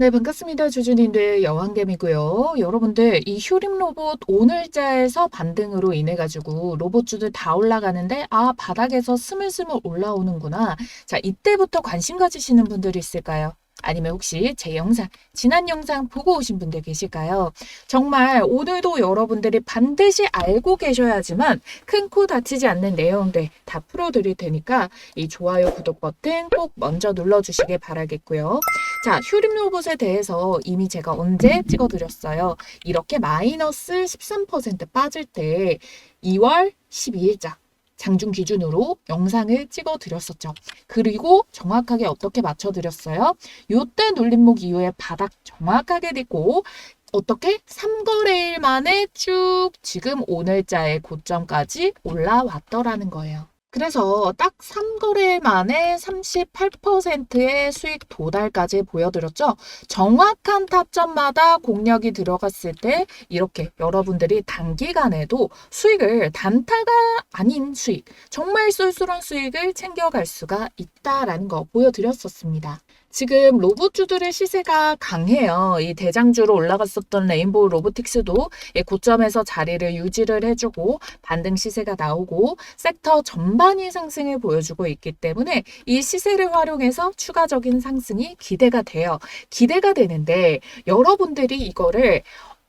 네, 반갑습니다. 주주님들 여왕겜이고요. 여러분들 이 휴림 로봇 오늘자에서 반등으로 인해 가지고 로봇주들 다 올라가는데 아 바닥에서 스물스물 올라오는구나. 자 이때부터 관심 가지시는 분들이 있을까요? 아니면 혹시 제 영상, 지난 영상 보고 오신 분들 계실까요? 정말 오늘도 여러분들이 반드시 알고 계셔야지만 큰 코 다치지 않는 내용들 다 풀어드릴 테니까 이 좋아요, 구독 버튼 꼭 먼저 눌러주시길 바라겠고요. 자, 휴림 로봇에 대해서 이미 제가 언제 찍어드렸어요. 이렇게 마이너스 13% 빠질 때 2월 12일자 장중 기준으로 영상을 찍어 드렸었죠. 그리고 정확하게 어떻게 맞춰 드렸어요? 요때 눌림목 이후에 바닥 정확하게 딛고 어떻게 3거래일 만에 쭉 지금 오늘자의 고점까지 올라왔더라는 거예요. 그래서 딱 3거래 만에 38%의 수익 도달까지 보여드렸죠. 정확한 타점마다 공략이 들어갔을 때 이렇게 여러분들이 단기간에도 수익을 단타가 아닌 수익, 정말 쏠쏠한 수익을 챙겨갈 수가 있다라는 거 보여드렸었습니다. 지금 로봇주들의 시세가 강해요. 이 대장주로 올라갔었던 레인보우 로보틱스도 이 고점에서 자리를 유지를 해주고 반등 시세가 나오고 섹터 전반이 상승을 보여주고 있기 때문에 이 시세를 활용해서 추가적인 상승이 기대가 돼요. 기대가 되는데 여러분들이 이거를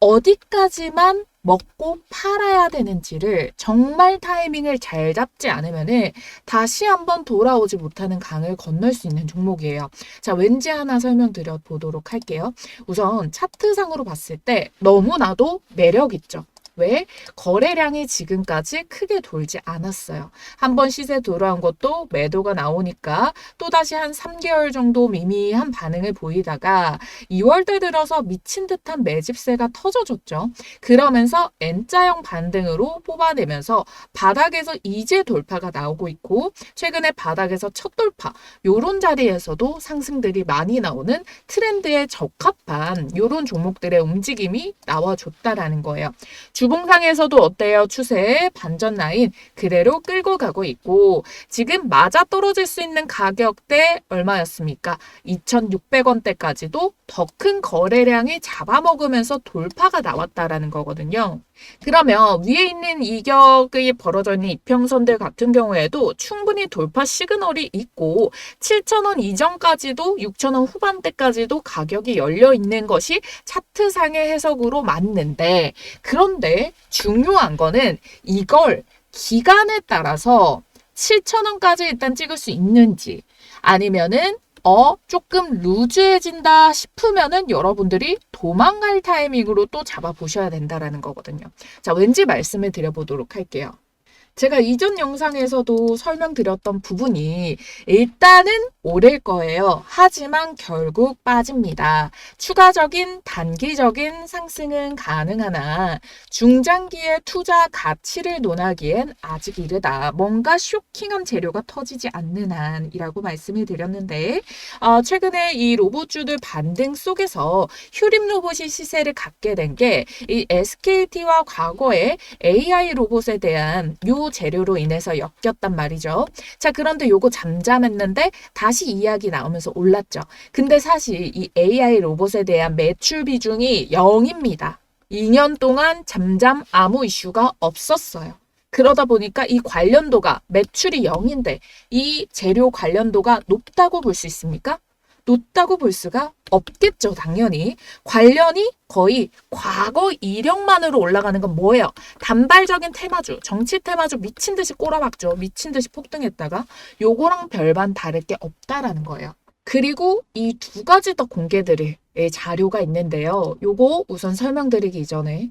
어디까지만 먹고 팔아야 되는지를 정말 타이밍을 잘 잡지 않으면은 다시 한번 돌아오지 못하는 강을 건널 수 있는 종목이에요. 자, 왠지 하나 설명드려 보도록 할게요. 우선 차트상으로 봤을 때 너무나도 매력 있죠. 왜? 거래량이 지금까지 크게 돌지 않았어요. 한 번 시세 돌아온 것도 매도가 나오니까 또다시 한 3개월 정도 미미한 반응을 보이다가 2월달 들어서 미친 듯한 매집세가 터져줬죠. 그러면서 N자형 반등으로 뽑아내면서 바닥에서 이제 돌파가 나오고 있고 최근에 바닥에서 첫 돌파 요런 자리에서도 상승들이 많이 나오는 트렌드에 적합한 요런 종목들의 움직임이 나와줬다라는 거예요. 주 봉상에서도 어때요? 추세 반전 라인 그대로 끌고 가고 있고 지금 맞아 떨어질 수 있는 가격대 얼마였습니까? 2,600원대까지도 더 큰 거래량이 잡아먹으면서 돌파가 나왔다라는 거거든요. 그러면 위에 있는 이격이 벌어져 있는 이평선들 같은 경우에도 충분히 돌파 시그널이 있고 7,000원 이전까지도 6,000원 후반대까지도 가격이 열려 있는 것이 차트상의 해석으로 맞는데 그런데 중요한 거는 이걸 기간에 따라서 7,000원까지 일단 찍을 수 있는지 아니면은 어, 조금 루즈해진다 싶으면은 여러분들이 도망갈 타이밍으로 또 잡아보셔야 된다라는 거거든요. 자, 왠지 말씀을 드려보도록 할게요. 제가 이전 영상에서도 설명드렸던 부분이 일단은 오를 거예요. 하지만 결국 빠집니다. 추가적인 단기적인 상승은 가능하나 중장기의 투자 가치를 논하기엔 아직 이르다. 뭔가 쇼킹한 재료가 터지지 않는 한이라고 말씀을 드렸는데 어, 최근에 이 로봇주들 반등 속에서 휴림 로봇이 시세를 갖게 된 게 이 SKT와 과거에 AI 로봇에 대한 요 재료로 인해서 엮였단 말이죠. 자, 그런데 요거 잠잠했는데 다시 이야기 나오면서 올랐죠. 근데 사실 이 AI 로봇에 대한 매출 비중이 0입니다. 2년 동안 잠잠 아무 이슈가 없었어요. 그러다 보니까 이 관련도가 매출이 0인데 이 재료 관련도가 높다고 볼 수 있습니까? 높다고 볼 수가 없겠죠, 당연히. 관련이 거의 과거 이력만으로 올라가는 건 뭐예요? 단발적인 테마주, 정치 테마주 미친 듯이 꼬라박죠. 미친 듯이 폭등했다가 요거랑 별반 다를 게 없다라는 거예요. 그리고 이 두 가지 더 공개드릴 자료가 있는데요. 요거 우선 설명드리기 이전에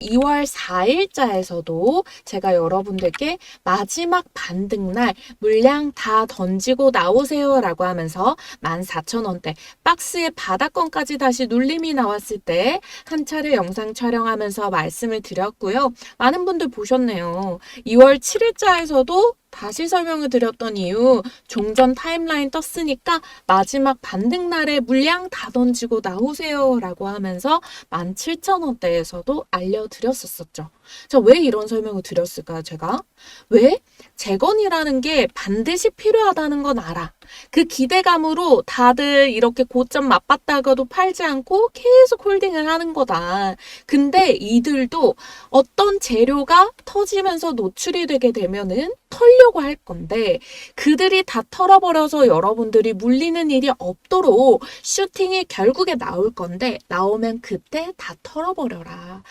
2월 4일자에서도 제가 여러분들께 마지막 반등날 물량 다 던지고 나오세요 라고 하면서 14,000원대 박스의 바닥권까지 다시 눌림이 나왔을 때 한 차례 영상 촬영하면서 말씀을 드렸고요. 많은 분들 보셨네요. 2월 7일자에서도 다시 설명을 드렸던 이유 종전 타임라인 떴으니까 마지막 반등 날에 물량 다 던지고 나오세요 라고 하면서 17,000원대에서도 알려드렸었죠. 자, 왜 이런 설명을 드렸을까요, 제가? 왜? 재건이라는 게 반드시 필요하다는 건 알아. 그 기대감으로 다들 이렇게 고점 맞봤다가도 팔지 않고 계속 홀딩을 하는 거다. 근데 이들도 어떤 재료가 터지면서 노출이 되게 되면은 털려고 할 건데 그들이 다 털어버려서 여러분들이 물리는 일이 없도록 슈팅이 결국에 나올 건데 나오면 그때 다 털어버려라.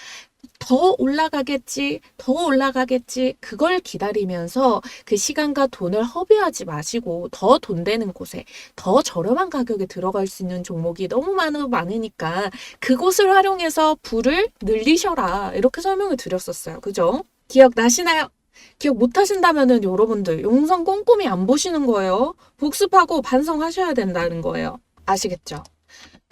더 올라가겠지, 더 올라가겠지, 그걸 기다리면서 그 시간과 돈을 허비하지 마시고 더 돈 되는 곳에 더 저렴한 가격에 들어갈 수 있는 종목이 너무 많아, 많으니까 그곳을 활용해서 부를 늘리셔라. 이렇게 설명을 드렸었어요. 그죠? 기억나시나요? 기억 못 하신다면은 여러분들 영상 꼼꼼히 안 보시는 거예요. 복습하고 반성하셔야 된다는 거예요. 아시겠죠?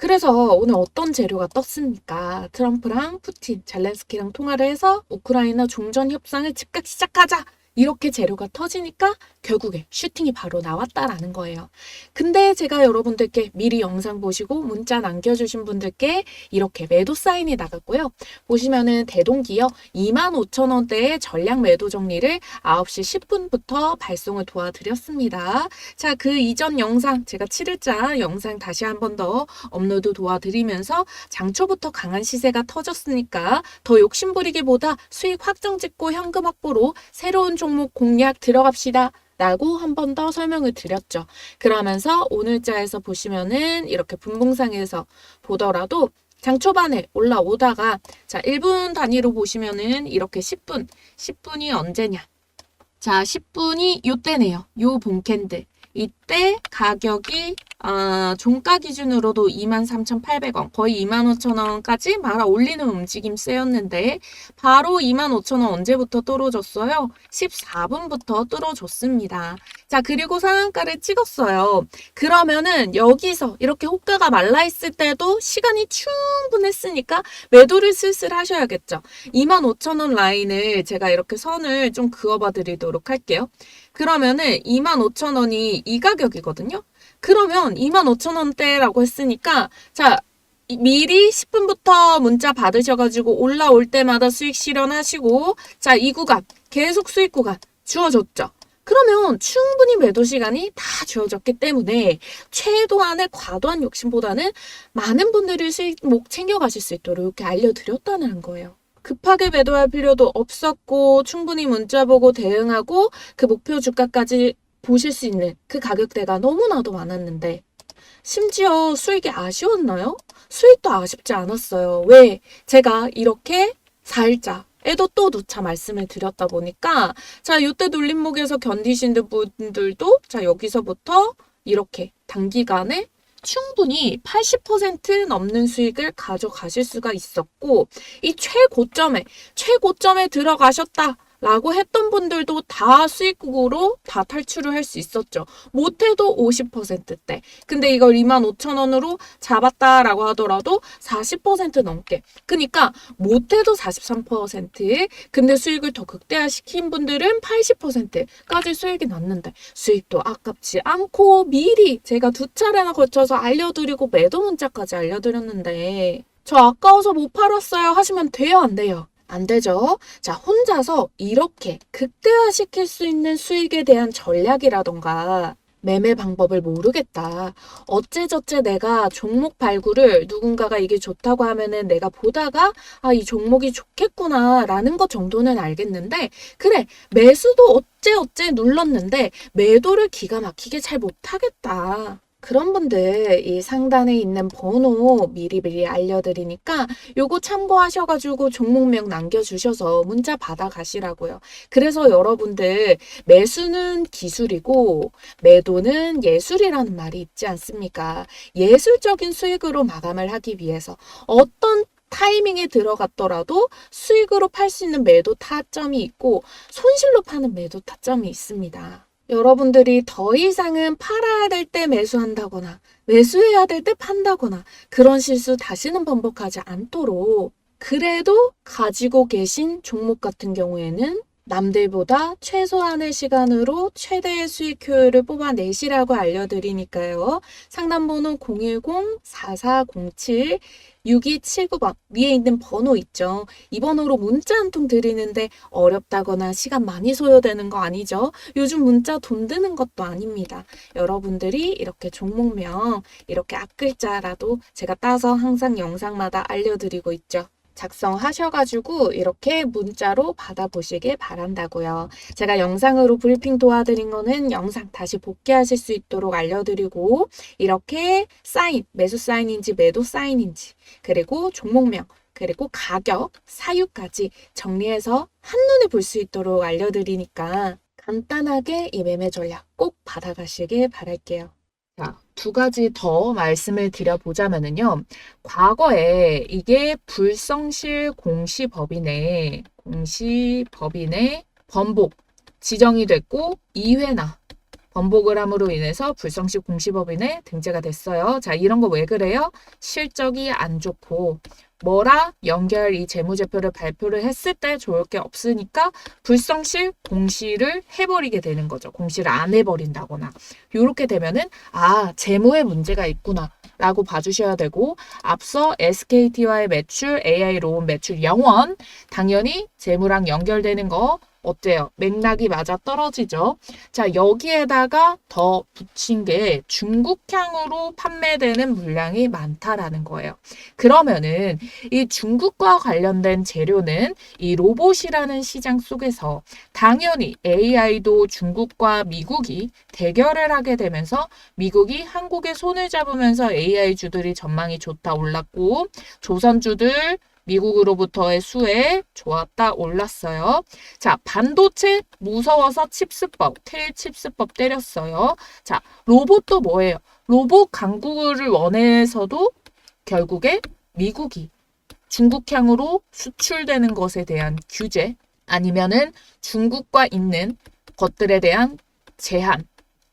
그래서 오늘 어떤 재료가 떴습니까? 트럼프랑 푸틴, 젤렌스키랑 통화를 해서 우크라이나 종전 협상을 즉각 시작하자. 이렇게 재료가 터지니까 결국에 슈팅이 바로 나왔다라는 거예요. 근데 제가 여러분들께 미리 영상 보시고 문자 남겨주신 분들께 이렇게 매도 사인이 나갔고요. 보시면은 대동기어 25,000원대의 전량 매도 정리를 9시 10분부터 발송을 도와드렸습니다. 자, 그 이전 영상, 제가 7일자 영상 다시 한 번 더 업로드 도와드리면서 장초부터 강한 시세가 터졌으니까 더 욕심부리기보다 수익 확정 짓고 현금 확보로 새로운 종목 공략 들어갑시다. 라고 한 번 더 설명을 드렸죠. 그러면서 오늘자에서 보시면은 이렇게 분봉상에서 보더라도 장 초반에 올라오다가 자 1분 단위로 보시면은 이렇게 10분 10분이 언제냐 자 10분이 요때네요 요 본캔들 이때 가격이 아, 종가 기준으로도 23,800원, 거의 25,000원까지 말아 올리는 움직임 쓰였는데 바로 25,000원 언제부터 뚫어줬어요? 14분부터 뚫어줬습니다. 자, 그리고 상한가를 찍었어요. 그러면은 여기서 이렇게 호가가 말라 있을 때도 시간이 충분했으니까 매도를 슬슬 하셔야겠죠. 25,000원 라인을 제가 이렇게 선을 좀 그어봐 드리도록 할게요. 그러면은 25,000원이 이 가격이거든요. 그러면 25,000원대라고 했으니까 자 이- 미리 10분부터 문자 받으셔가지고 올라올 때마다 수익 실현하시고 자 이 구간 계속 수익 구간 주어졌죠. 그러면 충분히 매도 시간이 다 주어졌기 때문에 최도한의 과도한 욕심보다는 많은 분들이 수익목 챙겨가실 수 있도록 이렇게 알려드렸다는 거예요. 급하게 매도할 필요도 없었고 충분히 문자 보고 대응하고 그 목표 주가까지 보실 수 있는 그 가격대가 너무나도 많았는데 심지어 수익이 아쉬웠나요? 수익도 아쉽지 않았어요. 왜? 제가 이렇게 4일자 에도 또 누차 말씀을 드렸다 보니까 자, 이때 눌림목에서 견디신 분들도 자, 여기서부터 이렇게 단기간에 충분히 80% 넘는 수익을 가져가실 수가 있었고 이 최고점에 최고점에 들어가셨다. 라고 했던 분들도 다 수익으로 다 탈출을 할 수 있었죠. 못해도 50%대. 근데 이걸 25,000원으로 잡았다라고 하더라도 40% 넘게. 그러니까 못해도 43%. 근데 수익을 더 극대화시킨 분들은 80%까지 수익이 났는데 수익도 아깝지 않고 미리 제가 두 차례나 걸쳐서 알려드리고 매도 문자까지 알려드렸는데 저 아까워서 못 팔았어요 하시면 돼요 안 돼요? 안 되죠. 자, 혼자서 이렇게 극대화시킬 수 있는 수익에 대한 전략이라던가 매매 방법을 모르겠다. 어째저째 내가 종목 발굴을 누군가가 이게 좋다고 하면은 내가 보다가 아, 이 종목이 좋겠구나 라는 것 정도는 알겠는데 그래, 매수도 어째어째 눌렀는데 매도를 기가 막히게 잘 못하겠다. 그런 분들 이 상단에 있는 번호 미리미리 알려드리니까 요거 참고하셔가지고 종목명 남겨주셔서 문자 받아가시라고요. 그래서 여러분들 매수는 기술이고 매도는 예술이라는 말이 있지 않습니까? 예술적인 수익으로 마감을 하기 위해서 어떤 타이밍에 들어갔더라도 수익으로 팔 수 있는 매도 타점이 있고 손실로 파는 매도 타점이 있습니다. 여러분들이 더 이상은 팔아야 될 때 매수한다거나 매수해야 될 때 판다거나 그런 실수 다시는 반복하지 않도록 그래도 가지고 계신 종목 같은 경우에는 남들보다 최소한의 시간으로 최대의 수익 효율을 뽑아내시라고 알려드리니까요. 상담번호 010-4407 6279번 위에 있는 번호 있죠. 이 번호로 문자 한 통 드리는데 어렵다거나 시간 많이 소요되는 거 아니죠? 요즘 문자 돈 드는 것도 아닙니다. 여러분들이 이렇게 종목명 이렇게 앞글자라도 제가 따서 항상 영상마다 알려드리고 있죠. 작성하셔가지고 이렇게 문자로 받아보시길 바란다고요. 제가 영상으로 브리핑 도와드린 거는 영상 다시 복귀하실 수 있도록 알려드리고 이렇게 사인, 매수 사인인지 매도 사인인지 그리고 종목명 그리고 가격, 사유까지 정리해서 한눈에 볼 수 있도록 알려드리니까 간단하게 이 매매 전략 꼭 받아가시길 바랄게요. 자, 두 가지 더 말씀을 드려보자면은요. 과거에 이게 불성실 공시법인의 공시법인의 번복 지정이 됐고 2회나 번복을 함으로 인해서 불성실 공시법인에 등재가 됐어요. 자, 이런 거 왜 그래요? 실적이 안 좋고 뭐라 연결 이 재무제표를 발표를 했을 때 좋을 게 없으니까 불성실 공시를 해버리게 되는 거죠. 공시를 안 해버린다거나 이렇게 되면은 아 재무에 문제가 있구나. 라고 봐주셔야 되고 앞서 SKT와의 매출, AI 로운 매출 영원 당연히 재무랑 연결되는 거 어때요? 맥락이 맞아 떨어지죠? 자, 여기에다가 더 붙인 게 중국향으로 판매되는 물량이 많다라는 거예요. 그러면은 이 중국과 관련된 재료는 이 로봇이라는 시장 속에서 당연히 AI도 중국과 미국이 대결을 하게 되면서 미국이 한국에 손을 잡으면서 AI주들이 전망이 좋다 올랐고 조선주들 미국으로부터의 수혜 좋았다 올랐어요. 자, 반도체 무서워서 칩스법, 테일 칩스법 때렸어요. 자, 로봇도 뭐예요? 로봇 강국을 원해서도 결국에 미국이 중국향으로 수출되는 것에 대한 규제 아니면은 중국과 있는 것들에 대한 제한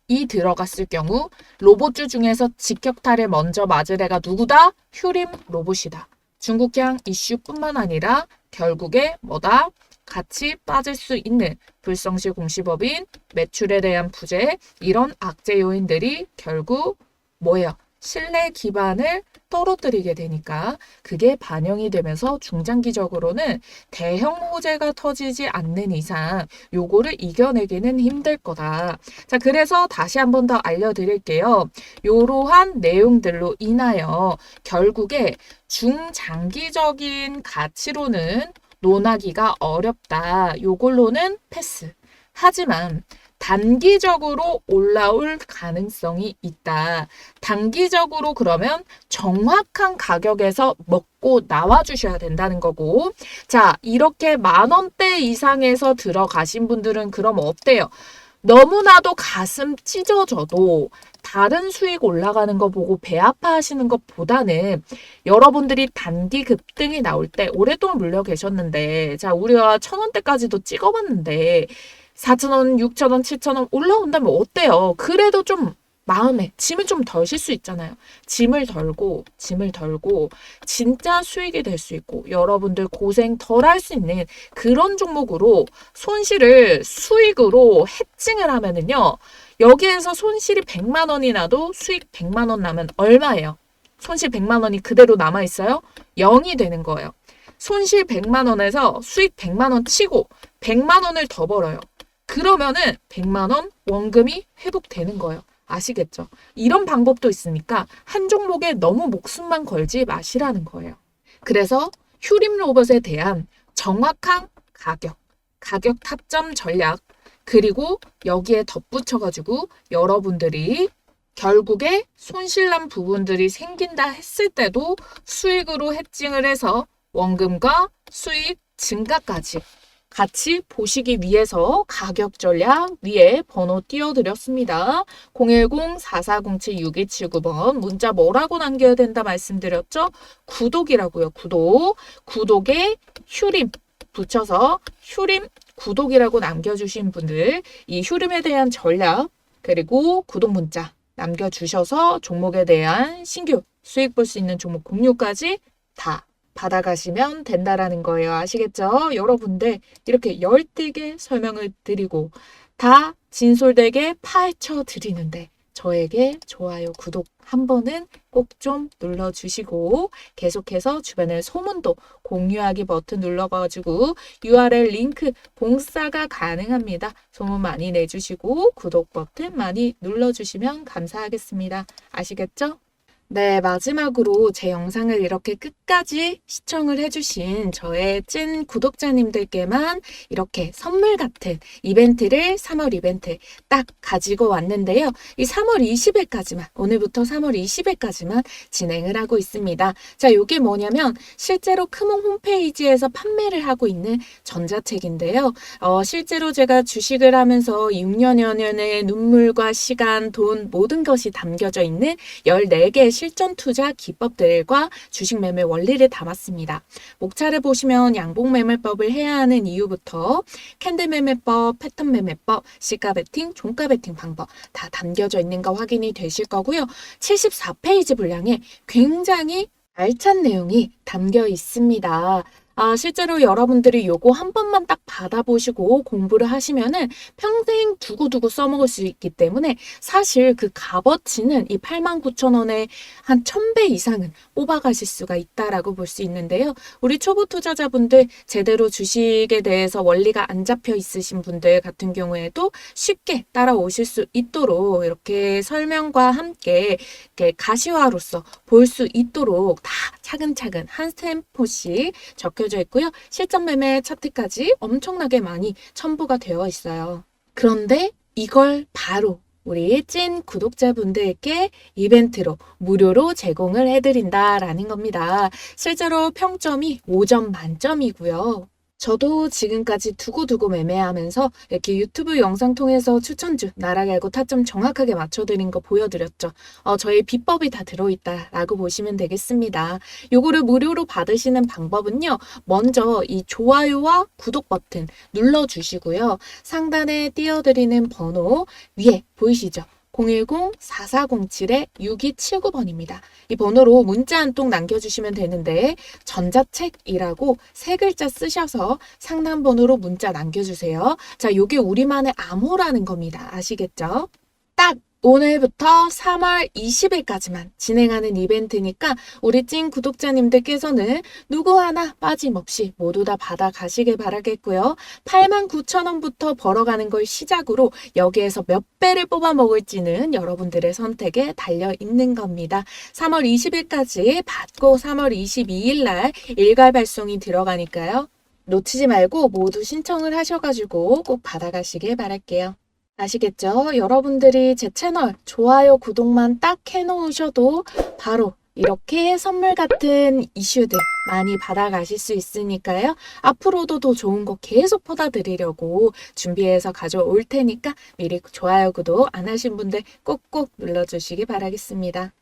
이 들어갔을 경우 로봇주 중에서 직격탄을 먼저 맞을 애가 누구다? 휴림 로봇이다. 중국향 이슈뿐만 아니라 결국에 뭐다? 같이 빠질 수 있는 불성실 공시법인 매출에 대한 부재 이런 악재 요인들이 결국 뭐예요? 신뢰 기반을 떨어뜨리게 되니까 그게 반영이 되면서 중장기적으로는 대형 호재가 터지지 않는 이상 요거를 이겨내기는 힘들 거다. 자, 그래서 다시 한 번 더 알려드릴게요. 요러한 내용들로 인하여 결국에 중장기적인 가치로는 논하기가 어렵다. 요걸로는 패스. 하지만 단기적으로 올라올 가능성이 있다. 단기적으로 그러면 정확한 가격에서 먹고 나와 주셔야 된다는 거고. 자, 이렇게 만 원대 이상에서 들어가신 분들은 그럼 어때요? 너무나도 가슴 찢어져도 다른 수익 올라가는 거 보고 배 아파하시는 것보다는 여러분들이 단기 급등이 나올 때 오랫동안 물려 계셨는데 자 우리가 천 원대까지도 찍어봤는데 4,000원, 6,000원, 7,000원 올라온다면 어때요? 그래도 좀 마음에 짐을 좀덜 실 수 있잖아요. 짐을 덜고, 짐을 덜고, 진짜 수익이 될 수 있고, 여러분들 고생 덜 할 수 있는 그런 종목으로 손실을 수익으로 해칭을 하면은요, 여기에서 손실이 100만 원이 나도 수익 100만 원 나면 얼마예요? 손실 100만 원이 그대로 남아 있어요? 0이 되는 거예요. 손실 100만 원에서 수익 100만 원 치고 100만 원을 더 벌어요. 그러면은 100만 원 원금이 회복되는 거예요. 아시겠죠? 이런 방법도 있으니까 한 종목에 너무 목숨만 걸지 마시라는 거예요. 그래서 휴림 로봇에 대한 정확한 가격, 가격 타점 전략, 그리고 여기에 덧붙여가지고 여러분들이 결국에 손실난 부분들이 생긴다 했을 때도 수익으로 해칭을 해서 원금과 수익 증가까지 같이 보시기 위해서 가격 전략 위에 번호 띄워드렸습니다. 010-4407-6279번 문자 뭐라고 남겨야 된다 말씀드렸죠? 구독이라고요. 구독. 구독에 휴림 붙여서 휴림 구독이라고 남겨주신 분들 이 휴림에 대한 전략 그리고 구독 문자 남겨주셔서 종목에 대한 신규 수익 볼 수 있는 종목 공유까지 다 받아가시면 된다라는 거예요. 아시겠죠? 여러분들 이렇게 열띠게 설명을 드리고 다 진솔되게 파헤쳐 드리는데 저에게 좋아요, 구독 한 번은 꼭 좀 눌러주시고 계속해서 주변에 소문도 공유하기 버튼 눌러가지고 URL 링크 공사가 가능합니다. 소문 많이 내주시고 구독 버튼 많이 눌러주시면 감사하겠습니다. 아시겠죠? 네, 마지막으로 제 영상을 이렇게 끝까지 시청을 해주신 저의 찐 구독자님들께만 이렇게 선물 같은 이벤트를 3월 이벤트 딱 가지고 왔는데요. 이 3월 20일까지만, 오늘부터 3월 20일까지만 진행을 하고 있습니다. 자, 이게 뭐냐면 실제로 크몽 홈페이지에서 판매를 하고 있는 전자책인데요. 어, 실제로 제가 주식을 하면서 6년여 년의 눈물과 시간, 돈, 모든 것이 담겨져 있는 14개의 실전 투자 기법들과 주식 매매 원리를 담았습니다. 목차를 보시면 양봉 매매법을 해야 하는 이유부터 캔들 매매법, 패턴 매매법, 시가 베팅, 종가 베팅 방법 다 담겨져 있는 거 확인이 되실 거고요. 74페이지 분량에 굉장히 알찬 내용이 담겨 있습니다. 아, 실제로 여러분들이 요거 한 번만 딱 받아보시고 공부를 하시면은 평생 두고두고 써먹을 수 있기 때문에 사실 그 값어치는 이 89,000원에 한 1000배 이상은 뽑아가실 수가 있다라고 볼 수 있는데요. 우리 초보 투자자분들 제대로 주식에 대해서 원리가 안 잡혀 있으신 분들 같은 경우에도 쉽게 따라오실 수 있도록 이렇게 설명과 함께 이렇게 가시화로서 볼 수 있도록 다 차근차근 한 템포씩 적혀 져 있고요. 실전 매매 차트까지 엄청나게 많이 첨부가 되어 있어요. 그런데 이걸 바로 우리 찐 구독자분들께 이벤트로 무료로 제공을 해드린다라는 겁니다. 실제로 평점이 5점 만점이고요. 저도 지금까지 두고두고 매매하면서 이렇게 유튜브 영상 통해서 추천주, 나락 알고 타점 정확하게 맞춰드린 거 보여드렸죠. 어, 저희 비법이 다 들어있다라고 보시면 되겠습니다. 요거를 무료로 받으시는 방법은요. 먼저 이 좋아요와 구독 버튼 눌러주시고요. 상단에 띄워드리는 번호 위에 보이시죠? 010-4407-6279번입니다. 이 번호로 문자 한 통 남겨주시면 되는데 전자책이라고 세 글자 쓰셔서 상담 번호로 문자 남겨주세요. 자, 요게 우리만의 암호라는 겁니다. 아시겠죠? 딱 오늘부터 3월 20일까지만 진행하는 이벤트니까 우리 찐 구독자님들께서는 누구 하나 빠짐없이 모두 다 받아가시길 바라겠고요. 89,000원부터 벌어가는 걸 시작으로 여기에서 몇 배를 뽑아 먹을지는 여러분들의 선택에 달려 있는 겁니다. 3월 20일까지 받고 3월 22일 날 일괄 발송이 들어가니까요. 놓치지 말고 모두 신청을 하셔가지고 꼭 받아가시길 바랄게요. 아시겠죠? 여러분들이 제 채널 좋아요, 구독만 딱 해놓으셔도 바로 이렇게 선물 같은 이슈들 많이 받아가실 수 있으니까요. 앞으로도 더 좋은 거 계속 퍼다 드리려고 준비해서 가져올 테니까 미리 좋아요, 구독 안 하신 분들 꼭꼭 눌러주시기 바라겠습니다.